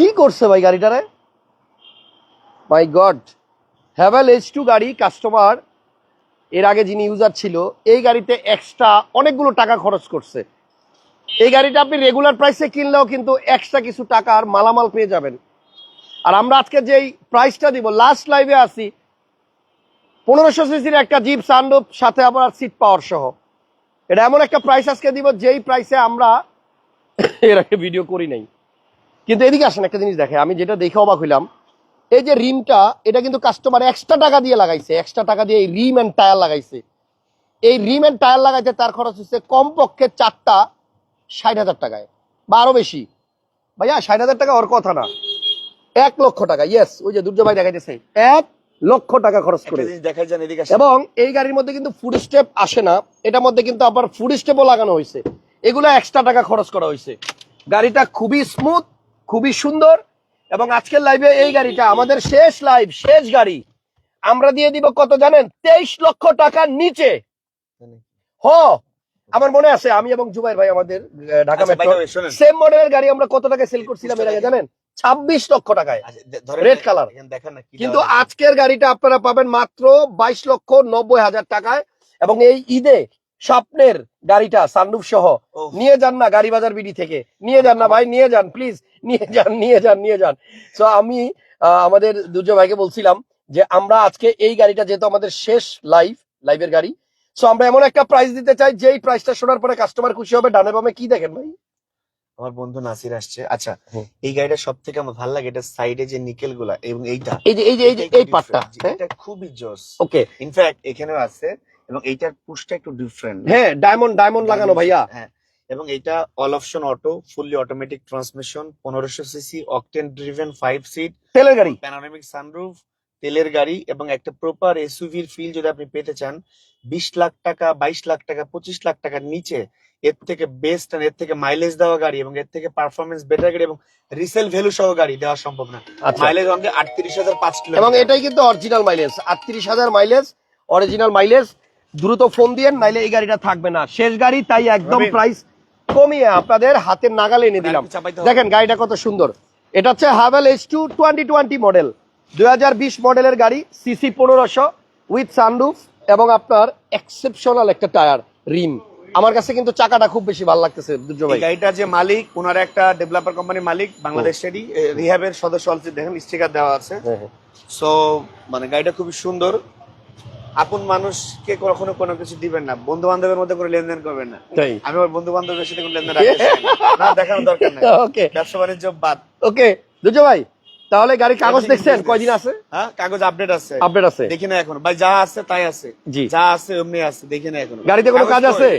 কি করছে ভাই গাড়িটারে? My god Haval H two গাড়ি কাস্টমার এর আগে যিনি ইউজার ছিল, এই গাড়িতে এক্সট্রা অনেকগুলো টাকা খরচ করছে। এই গাড়িটা আপনি রেগুলার প্রাইসে কিনলেও কিন্তু এক্সট্রা কিছু টাকার মালামাল পেয়ে যাবেন। আর আমরা আজকে যেই প্রাইসটা দিব লাস্ট লাইভে আসি পনেরোশো সিসির একটা জিপ সানরুফ সাথে আবার সিট পাওয়ার সহ। এটা এমন একটা প্রাইস আজকে দিব, যেই প্রাইসে আমরা এর আগে ভিডিও করি নাই। কিন্তু এদিকে আসেন একটা জিনিস দেখে আমি যেটা দেখে অবাক হইলাম এই যে রিমটা এটা কিন্তু কাস্টমার এক্সট্রা টাকা দিয়ে লাগাইছে এক্সট্রা টাকা দিয়ে এই রিম অ্যান্ড টায়ার লাগাইছে। এই রিম অ্যান্ড টায়ার লাগাইতে তার খরচ হচ্ছে কমপক্ষে চারটা ষাট হাজার টাকায় বা আরও বেশি। ভাইয়া ষাট হাজার টাকা ওর কথা না। এক লক্ষ টাকা ইয়েস ওই যে দুর্য ভাই দেখাইতেছে এক লক্ষ টাকা খরচ করে। এবং এই গাড়ির মধ্যে কিন্তু ফুড স্টেপ আসে না এটার মধ্যে কিন্তু আবার ফুড স্টেপও লাগানো হয়েছে। এগুলো এক্সট্রা টাকা খরচ করা হয়েছে। গাড়িটা খুবই স্মুথ খুবই সুন্দর এবং আজকের লাইভে এই গাড়িটা আমাদের শেষ লাইভ শেষ গাড়ি। আমরা দিয়ে দিব কত জানেন? তেইশ লক্ষ টাকার নিচে। হ আমার মনে আছে আমি এবং জুবাইর ভাই আমাদের ঢাকা আচ্ছা, মেট্রো। সেম মডেলের গাড়ি আমরা কত টাকায় সেল করছিলাম এর আগে জানেন? ছাব্বিশ লক্ষ টাকায়। রেড। এখানে দেখেন না কিন্তু আজকের গাড়িটা আপনারা পাবেন মাত্র বাইশ লক্ষ নব্বই হাজার টাকায় এবং এই ঈদে স্বপ্নের গাড়িটা সানরুফ সহ। নিয়ে যান না গাড়ি বাজার বিডি থেকে। নিয়ে যান না ভাই নিয়ে যান প্লিজ নিয়ে যান নিয়ে যান নিয়ে যান। তো আমি আমাদের দুর্জয় ভাইকে বলছিলাম যে আমরা আজকে এই গাড়িটা যেহেতু আমাদের শেষ লাইভ লাইভের গাড়ি সো আমরা এমন একটা প্রাইস দিতে চাই যেই প্রাইসটা শোনার পরে কাস্টমার খুশি হবে ডানে বামে কি দেখেন ভাই? আমার বন্ধু নাসির আসছে। আচ্ছা এই গাড়িটা সব থেকে আমার ভালো লাগে এটা সাইডে যে নিকেলগুলা এবং এইটা। এই যে এই যে এই পার্টটা হ্যাঁ? এটা খুবই জোস। ওকে ইনফ্যাক্ট এখানেও আছে। এবং এইটার পুশটা একটু ডিফারেন্ট হ্যাঁ ডায়মন্ড ডায়মন্ড লাগানো ভাইয়া। হ্যাঁ। এবং এটা all option auto fully automatic transmission পনেরোশো CC octane driven five seat তেলের গাড়ি। প্যানোরামিক সানরুফ তেলের গাড়ি এবং একটা প্রপার এসইউভির ফিল যদি আপনি পেতে চান বিশ লাখ টাকা বাইশ লাখ টাকা পঁচিশ লাখ টাকার নিচে এর থেকে বেস্ট আর এর থেকে মাইলেজ দেওয়া গাড়ি এবং এর থেকে পারফরমেন্স বেটার গাড়ি এবং রিসেল ভ্যালু সহ গাড়ি দেওয়া সম্ভব না। আচ্ছা। মাইলেজ অনলি আটত্রিশ হাজার পাঁচ কিলো এবং এটাই কিন্তু অরিজিনাল মাইলেজ আটত্রিশ হাজার মাইলেজ অরিজিনাল মাইলেজ দ্রুত ফোন দিয়েন নাইলে এই গাড়িটা থাকবে না। শেষ গাড়ি তাই একদম প্রাইস কমিয়ে আপনাদের হাতের নাগালে এনে দিলাম। দেখেন গাড়িটা কত সুন্দর। এটা হচ্ছে Haval H two twenty twenty model দুই হাজার বিশ মডেলের গাড়ি সিসি পনেরোশো উইথ সানরুফ এবং আপনার এক্সেপশনাল একটা টায়ার রিম আমার কাছে কিন্তু চাকাটা খুব বেশি ভালো লাগতেছে দুর্য ভাই। গাড়িটার যে মালিক ওনার একটা ডেভেলপার কোম্পানির মালিক বাংলাদেশেরই রিহাবের সদস্য অলরেডি দেখেন স্টিকার দেওয়া আছে। হ্যাঁ, হ্যাঁ। সো মানে গাড়িটা খুবই সুন্দর। আপন মানুষকে কখনো কোনো কিছু দিবেন না। বন্ধু বান্ধবের মধ্যে কোনো লেনদেন করবেন না। তাই? আমি আমার বন্ধু বান্ধবের সাথে কোনো লেনদেন চাই না। দেখানোর দরকার নেই। ওকে ব্যবসা বাণিজ্য বাদ। ওকে দুর্য ভাই তাহলে গাড়ির কাগজ দেখছেন? কয়দিন আছে? হ্যাঁ কাগজ আপডেট আছে। আপডেট আছে। দেখি না এখন। ভাই যা আছে তাই আছে। জি। যা আছে অমনি আছে দেখি না এখন। গাড়িতে কোনো কাজ আছে?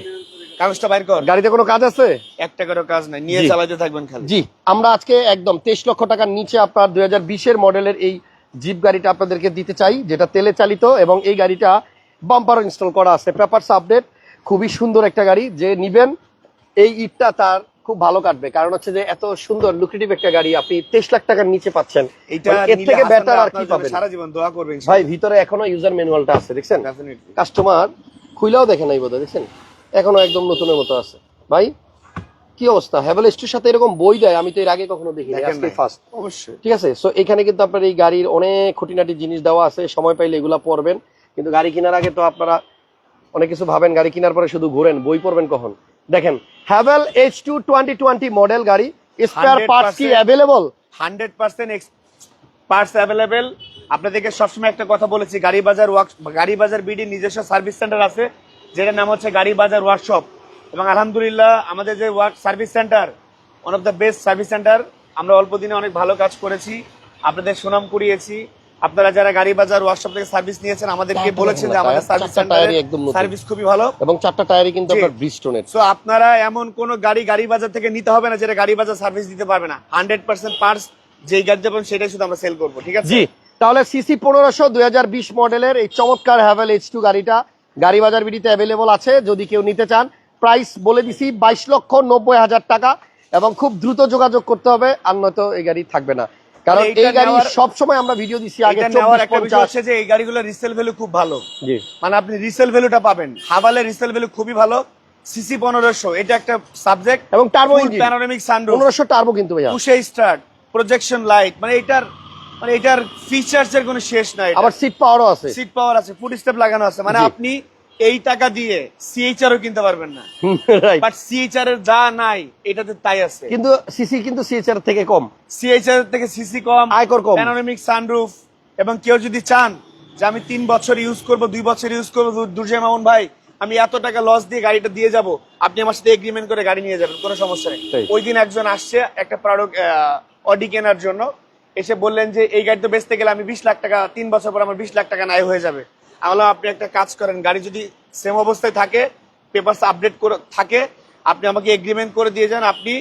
কাগজটা বাইর কর। গাড়িতে কোনো কাজ আছে? একটা করে কাজ নাই। নিয়ে। চালাতে থাকবেন খালি। জি আমরা আজকে একদম তেইশ লক্ষ টাকার নিচে আপনার দুই হাজার বিশের মডেলের এই জিপ গাড়িটা আপনাদেরকে দিতে চাই যেটা তেলে চালিত এবং এই গাড়িটা বাম্পার ইনস্টল করা আছে। পেপারস আপডেট খুবই সুন্দর একটা গাড়ি। যে নিবেন এই ইটটা তার খুব ভালো কাটবে। কারণ হচ্ছে যে এত সুন্দর লুক্রেটিভ একটা গাড়ি আপনি তেইশ লাখ টাকার নিচে পাচ্ছেন। মানে এর থেকে ভাই আর কি পাবেন? সারা জীবন দোয়া করবেন ভাই ভিতরে এখনও ইউজার ম্যানুয়ালটা আছে দেখছেন? কাস্টমার খুইলাও দেখে নাই বোধহয় দেখছেন? এখনও একদম নতুনের মতো আছে। ভাই কি অবস্থা? হ্যাভেল এস্টুর সাথে এরকম বই দেয় আমি তো এর আগে কখনো দেখেন। আজকে ফার্স্ট অবশ্যই। ঠিক আছে? সো এখানে কিন্তু আপনার এই গাড়ির অনেক খুঁটিনাটি জিনিস দেওয়া আছে সময় পাইলে এগুলা পড়বেন কিন্তু গাড়ি কেনার আগে তো আপনারা অনেক কিছু ভাবেন গাড়ি কেনার পরে শুধু ঘুরেন বই পড়বেন কখন? দেখেন Haval H two twenty twenty model গাড়ি স্পেয়ার পার্টস কি available hundred percent parts available আপনাদেরকে সবসময় একটা কথা বলেছি গাড়ি বাজার ওয়ার্ক গাড়ি বাজার বিডি নিজস্ব সার্ভিস সেন্টার আছে যেটার নাম হচ্ছে গাড়ি বাজার ওয়ার্কশপ এবং আলহামদুলিল্লাহ আমাদের যে work service centre one of the best service centre আমরা অল্প দিনে অনেক ভালো কাজ করেছি। আপনাদের সুনাম কুড়িয়েছি। আপনারা যারা গাড়ি বাজার ওয়ার্কশপ থেকে সার্ভিস নিয়েছেন আমাদেরকে বলেছেন যে আমাদের সার্ভিস টায়ারই একদম সার্ভিস খুবই ভালো। এবং চারটা টায়ারই কিন্তু আপনার ব্রিস্টোনের সো আপনারা এমন কোন গাড়ি গাড়ি বাজার থেকে নিতে হবে না যেটা গাড়ি বাজার সার্ভিস দিতে পারবে না। হান্ড্রেড পার্সেন্ট পার্টস যেই গাড়ি যাবেন সেটাই শুধু আমরা সেল করব ঠিক আছে? জি। তাহলে সিসি পনেরোশো দুই হাজার বিশ মডেলের এই চমৎকার হ্যাভেল এইচ টু গাড়িটা গাড়ি বাজার বিডিতে অ্যাভেলেবল আছে। যদি কেউ নিতে চান প্রাইস বলে দিছি বাইশ লক্ষ নব্বই হাজার টাকা এবং খুব দ্রুত যোগাযোগ করতে হবে আর নয়তো এই গাড়ি থাকবে না। কারণ এই গাড়ি নেওয়ার- সব সময় আমরা ভিডিও দিছি আগে হচ্ছে যে এই গাড়িগুলো রিসেল ভ্যালু খুব ভালো। জি। মানে আপনি রিসেল ভ্যালুটা পাবেন। হাভালের রিসেল ভ্যালু খুবই ভালো। সিসি পনেরোশো এটা একটা সাবজেক্ট এবং টার্বো ইঞ্জিন প্যানোরামিক সানরুফ পনেরোশো টার্বো কিন্তু ভাইয়া। পুশে স্টার্ট প্রজেকশন লাইট মানে এটার মানে এটার ফিচার্স এর কোনো শেষ নাই আবার সিট পাওয়ারও আছে। সিট পাওয়ার আছে ফুড স্টেপ লাগানো আছে। মানে আপনি এই টাকা দিয়ে সিএইচআরও কিনতে পারবেন না। বাট সিএইচআর এর যা নাই এটাতে তাই আছে। কিন্তু সিসি কিন্তু সিএচআর থেকে কম। সিএইচআর থেকে সিসি কম আয়কর কম। প্যানোরামিক সানরুফ এবং কেউ যদি চান যে আমি তিন বছর ইউজ করব দুই বছর ইউজ করব দুর্জয় মামুন ভাই আমি এত টাকা লস দিয়ে গাড়িটা দিয়ে যাব আপনি আমার সাথে এগ্রিমেন্ট করে গাড়ি নিয়ে যাবেন কোনো সমস্যা নেই। ওই দিন একজন আসছে একটা প্রোডাক্ট অডি কেনার জন্য। এসে বললেন যে এই গাড়ি তো বেচতে গেলে আমি বিশ লাখ টাকা তিন বছর পর আমার বিশ লাখ টাকা নাই হয়ে যাবে। আমি বললাম আপনি একটা কাজ করেন গাড়ি যদি সেম অবস্থায় থাকে পেপারস আপডেট করে থাকে আপনি আমাকে এগ্রিমেন্ট করে দিয়ে যান আপনি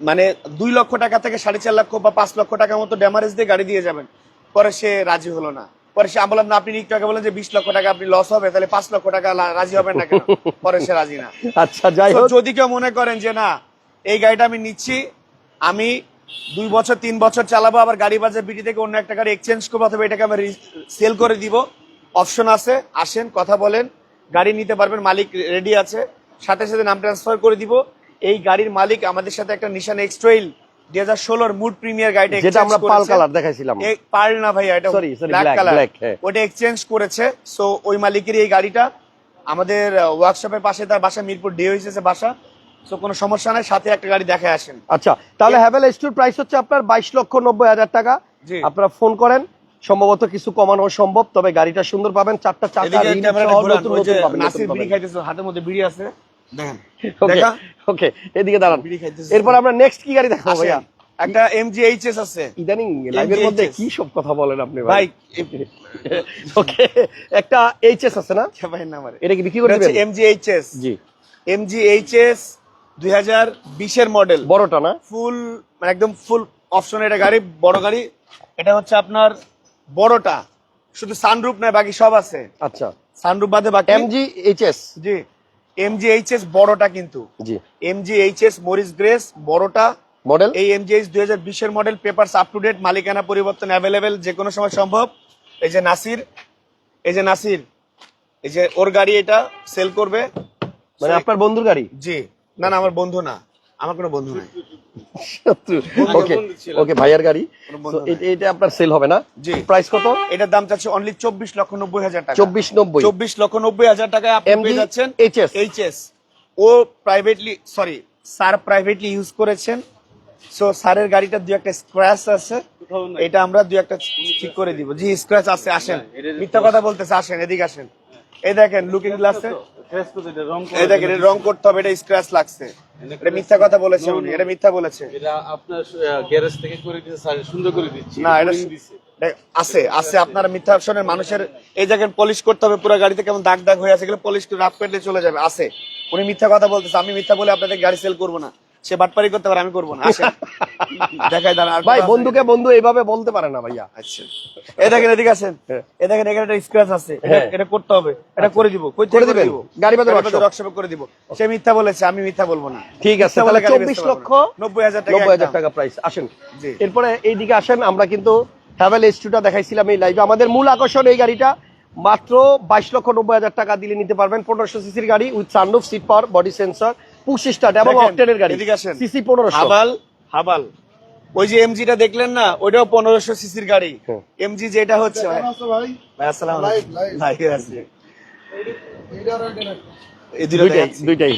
মানে দুই লক্ষ টাকা থেকে সাড়ে চার লক্ষ বা পাঁচ লক্ষ টাকার মতো ড্যামারেজ দিয়ে গাড়ি দিয়ে যাবেন। পরে সে রাজি হলো না। পরে সে বললাম না আপনি একটু আগে বলেন যে বিশ লক্ষ টাকা আপনি লস হবে তাহলে পাঁচ লক্ষ টাকা রাজি হবেন না কেন? পরে সে রাজি না। আচ্ছা যাই হোক। যদি কেউ মনে করেন যে না এই গাড়িটা আমি নিচ্ছি আমি দুই বছর তিন বছর চালাবো আবার গাড়ি বাজার বিটি থেকে অন্য একটা গাড়ি এক্সচেঞ্জ করব অথবা এটাকে আমি সেল করে দিব। অপশন আছে আসেন কথা বলেন গাড়ি নিতে পারবেন মালিক রেডি আছে। সাথে সাথে নাম ট্রান্সফার করে দিব। এই গাড়ির মালিক আমাদের সাথে একটা নিশান এক্সট্রেইল দুই হাজার ষোলোর মুড প্রিমিয়ার গাড়িটা যেটা আমরা পাল কালার দেখাইছিলাম। পার্ল না ভাইয়া এটা sorry, ব্ল্যাক কালার। ওটা এক্সচেঞ্জ করেছে। সো ওই মালিকের এই গাড়িটা। আমাদের ওয়ার্কশপের পাশে তার বাসা মিরপুর ডি হয়েছে বাসা। সো কোনো সমস্যা নাই সাথে একটা গাড়ি দেখে আসেন। আচ্ছা তাহলে হ্যাভেল এস প্রাইস হচ্ছে আপনার বাইশ লক্ষ নব্বই হাজার টাকা। আপনারা ফোন করেন সম্ভবত কিছু কমানো সম্ভব তবে গাড়িটা সুন্দর পাবেন চারটা চাকা হাতের মধ্যে বিড়ি আছে। ওকে এদিকে দাঁড়ান। এরপর আমরা নেক্সট কি গাড়ি দেখাবো ভাইয়া। একটা এমজি এইচএস আছে। ইদানিং লাইভের মধ্যে কি সব কথা বলেন আপনি ভাই? ভাই ওকে একটা এইচএস আছে না? ভাই নাম্বারে এটা কি বিক্রি করে দিবেন? এমজি এইচএস জি। এমজি এইচএস দুই হাজার বিশের মডেল বড়টা না? ফুল মানে একদম ফুল অপশন এটা গাড়ি বড় গাড়ি। এটা হচ্ছে আপনার বড়টা। শুধু সানরুফ নয় বাকি সব আছে। আচ্ছা। সানরুফ বাদে বাকি এমজি এইচএস জি। এমজি এইচএস বড়টা কিন্তু। জি। এমজি এইচএস মরিস গ্রেস বড়টা। মডেল এই এমজিএস দুই হাজার বিশের model paper up to date মালিকানা পরিবর্তন অ্যাভেলেবেল যে কোনো সময় সম্ভব। এই যে নাসির এই যে নাসির এই যে ওর গাড়ি এটা সেল করবে। মানে আপনার বন্ধুর গাড়ি? জি। না না আমার বন্ধু না। আমার কোনো বন্ধু নাই। ওকে ওকে ভাইয়ার গাড়ি। এটা- এটা আপনার সেল হবে না? জি। প্রাইস কত? এটার দাম চাচ্ছে অনলি চব্বিশ লক্ষ নব্বই হাজার টাকা। চব্বিশ নব্বই। চব্বিশ লক্ষ নব্বই হাজার টাকায় আপনি পেয়ে যাচ্ছেন HS এইচএস ও privately sorry sir privately use করেছেন। সো স্যারের গাড়িটা দুই একটা স্ক্র্যাচ আছে। এটা আমরা দুই একটা ঠিক করে দিব। জি স্ক্র্যাচ আছে আসেন। মিথ্যা কথা বলতেছে আসেন এদিকে আসেন। এই দেখেন লুকিং গ্লাসে এই দেখেন রং করতে হবে এটা স্ক্র্যাচ লাগছে। এটা মিথ্যা কথা বলেছে উনি এটা মিথ্যা বলেছে। এটা আপনার গ্যারেজ থেকে করে স্যার সুন্দর করে দিচ্ছি। না এটা আছে আছে আপনারা মিথ্যা অপশনের মানুষের এই জায়গায় পলিশ করতে হবে পুরো গাড়িতে কেমন দাগ দাগ হয়ে আছে এগুলো পলিশ করে রাফ পেটে চলে যাবে আছে। উনি মিথ্যা কথা বলতেছে আমি মিথ্যা বলে আপনাদের গাড়ি সেল করব না। সে বাটপারি করতে পারে আমি করব না। আসেন। দেখাই দাঁড়া ভাই বন্ধুকে বন্ধু এইভাবে বলতে পারে না ভাইয়া। আচ্ছা। এই দেখেন এদিকে আসেন। হ্যাঁ। এই দেখেন এখানে একটা স্ক্র্যাচ আছে। এটা- হ্যাঁ। করতে হবে। এটা করে দিব। কই করে দিবেন? দিব? গাড়ি বাজার গাড়ি বাজার এ করে দিব। সে মিথ্যা বলেছে আমি মিথ্যা বলব না। ঠিক আছে তাহলে গাড়ি চব্বিশ বেচতে পারব লক্ষ না। নব্বই হাজার টাকা নব্বই হাজার একদম। টাকা প্রাইস আসেন। এরপরে এইদিকে আসেন আমরা কিন্তু ট্রাভেল এইচ টুটা দেখাইছিলাম এই লাইভে আমাদের মূল আকর্ষণ এই গাড়িটা মাত্র বাইশ লক্ষ নব্বই হাজার টাকা দিলে নিতে পারবেন। পনেরোশো সিসির গাড়ি with sunroof seat power body sensor push start এবং দেখেন, গাড়ি। সিসি পনেরোশো। হাবাল হাবাল। ওই যে এমজিটা দেখলেন না ওইটাও পনেরোশো সিসির গাড়ি। এমজি যেটা হচ্ছে ভাই ভাই, আসসালামু আলাইকুম। ভাই, আছে। এই দুটো দুইটাই দেখাচ্ছি। দুইটাই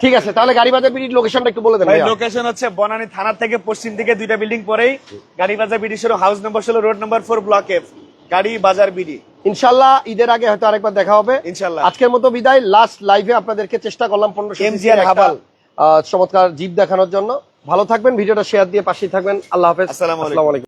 ঠিক আছে তাহলে গাড়ি বাজার বিডির লোকেশনটা একটু বলে দেন লোকেশন হচ্ছে বনানী থানা থেকে পশ্চিম দিকে দুইটা বিল্ডিং পরেই। গাড়ি বাজার বিডি হাউস নম্বর ষোলো road number four block F গাড়ি বাজার বিডি। ইনশাল্লাহ ঈদের আগে হয়তো আরেকবার দেখা হবে ইনশাল্লাহ। আজকের মতো বিদায় লাস্ট লাইভে আপনাদেরকে চেষ্টা করলাম পনেরোশো হাবাল। চমৎকার জীব দেখানোর জন্য ভালো থাকবেন ভিডিওটা শেয়ার দিয়ে পাশেই থাকবেন আল্লাহ হাফেজ আসসালামু আলাইকুম। আসসালামু আলাইকুম